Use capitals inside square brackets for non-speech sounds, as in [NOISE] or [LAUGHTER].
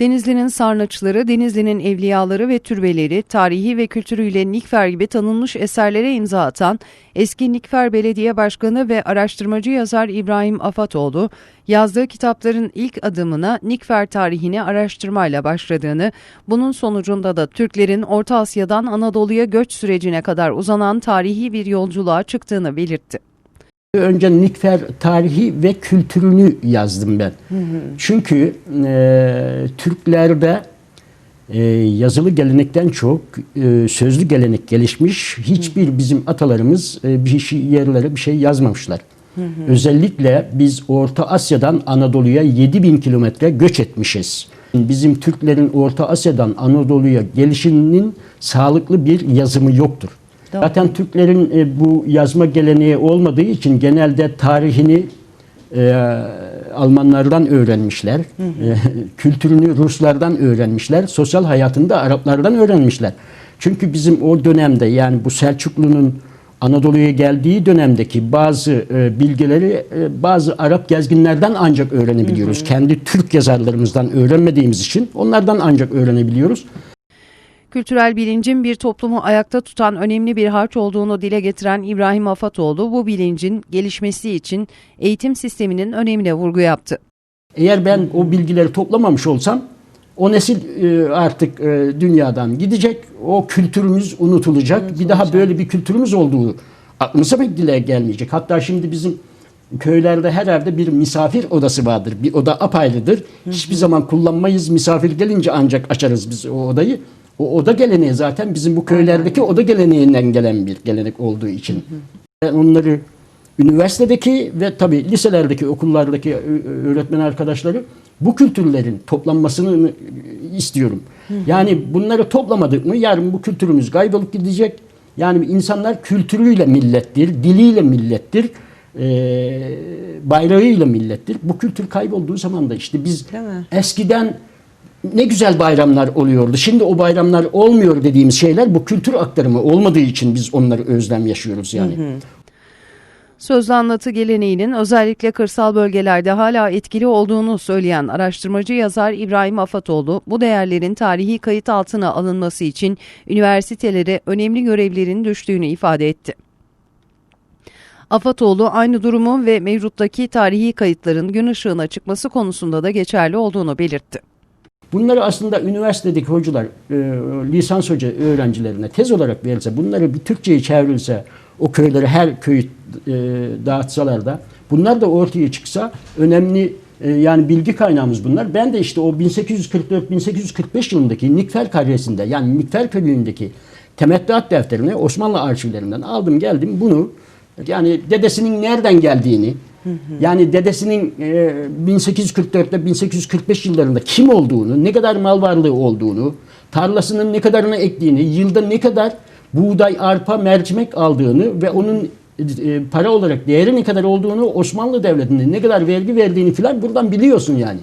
Denizli'nin sarnıçları, Denizli'nin evliyaları ve türbeleri, tarihi ve kültürüyle Nikfer gibi tanınmış eserlere imza atan eski Nikfer Belediye Başkanı ve araştırmacı yazar İbrahim Afatoğlu, yazdığı kitapların ilk adımına Nikfer tarihini araştırmayla başladığını, bunun sonucunda da Türklerin Orta Asya'dan Anadolu'ya göç sürecine kadar uzanan tarihi bir yolculuğa çıktığını belirtti. Önce Nikfer tarihi ve kültürünü yazdım ben. Çünkü e, Türklerde e, yazılı gelenekten çok e, sözlü gelenek gelişmiş. Hiçbir bizim atalarımız e, bir şey, yerlere bir şey yazmamışlar. Özellikle biz Orta Asya'dan Anadolu'ya 7000 kilometre göç etmişiz. Bizim Türklerin Orta Asya'dan Anadolu'ya gelişinin sağlıklı bir yazımı yoktur. Doğru. Zaten Türklerin e, bu yazma geleneği olmadığı için genelde tarihini e, Almanlardan öğrenmişler. E, [LAUGHS] kültürünü Ruslardan öğrenmişler. Sosyal hayatını da Araplardan öğrenmişler. Çünkü bizim o dönemde yani bu Selçuklu'nun Anadolu'ya geldiği dönemdeki bazı e, bilgileri e, bazı Arap gezginlerden ancak öğrenebiliyoruz. Kendi Türk yazarlarımızdan öğrenmediğimiz için onlardan ancak öğrenebiliyoruz. Kültürel bilincin bir toplumu ayakta tutan önemli bir harç olduğunu dile getiren İbrahim Afatoğlu bu bilincin gelişmesi için eğitim sisteminin önemine vurgu yaptı. Eğer ben o bilgileri toplamamış olsam o nesil e, artık e, dünyadan gidecek. O kültürümüz unutulacak. Bir daha böyle bir kültürümüz olduğu aklımıza bile gelmeyecek. Hatta şimdi bizim köylerde her evde bir misafir odası vardır. Bir oda apayrıdır. Hiçbir zaman kullanmayız. Misafir gelince ancak açarız biz o odayı. O oda geleneği zaten bizim bu köylerdeki oda geleneğinden gelen bir gelenek olduğu için. Ben onları üniversitedeki ve tabii liselerdeki, okullardaki öğretmen arkadaşları bu kültürlerin toplanmasını istiyorum. Yani bunları toplamadık mı yarın bu kültürümüz kaybolup gidecek. Yani insanlar kültürüyle millettir, diliyle millettir, eee bayrağıyla millettir. Bu kültür kaybolduğu zaman da işte biz eskiden ne güzel bayramlar oluyordu. Şimdi o bayramlar olmuyor dediğimiz şeyler bu kültür aktarımı olmadığı için biz onları özlem yaşıyoruz yani. Sözlü anlatı geleneğinin özellikle kırsal bölgelerde hala etkili olduğunu söyleyen araştırmacı yazar İbrahim Afatoğlu, bu değerlerin tarihi kayıt altına alınması için üniversitelere önemli görevlerin düştüğünü ifade etti. Afatoğlu aynı durumu ve mevcuttaki tarihi kayıtların gün ışığına çıkması konusunda da geçerli olduğunu belirtti. Bunları aslında üniversitedeki hocalar, e, lisans hoca öğrencilerine tez olarak verilse, bunları bir Türkçe'ye çevrilse, o köyleri her köyü e, dağıtsalar da, bunlar da ortaya çıksa önemli e, yani bilgi kaynağımız bunlar. Ben de işte o 1844-1845 yılındaki Nikfer karesinde yani Nikfer köyündeki temettuat defterini Osmanlı arşivlerinden aldım geldim bunu yani dedesinin nereden geldiğini yani dedesinin e, 1844'te 1845 yıllarında kim olduğunu, ne kadar mal varlığı olduğunu, tarlasının ne kadarını ektiğini, yılda ne kadar buğday, arpa, mercimek aldığını ve onun e, para olarak değeri ne kadar olduğunu Osmanlı Devleti'nin ne kadar vergi verdiğini filan buradan biliyorsun yani.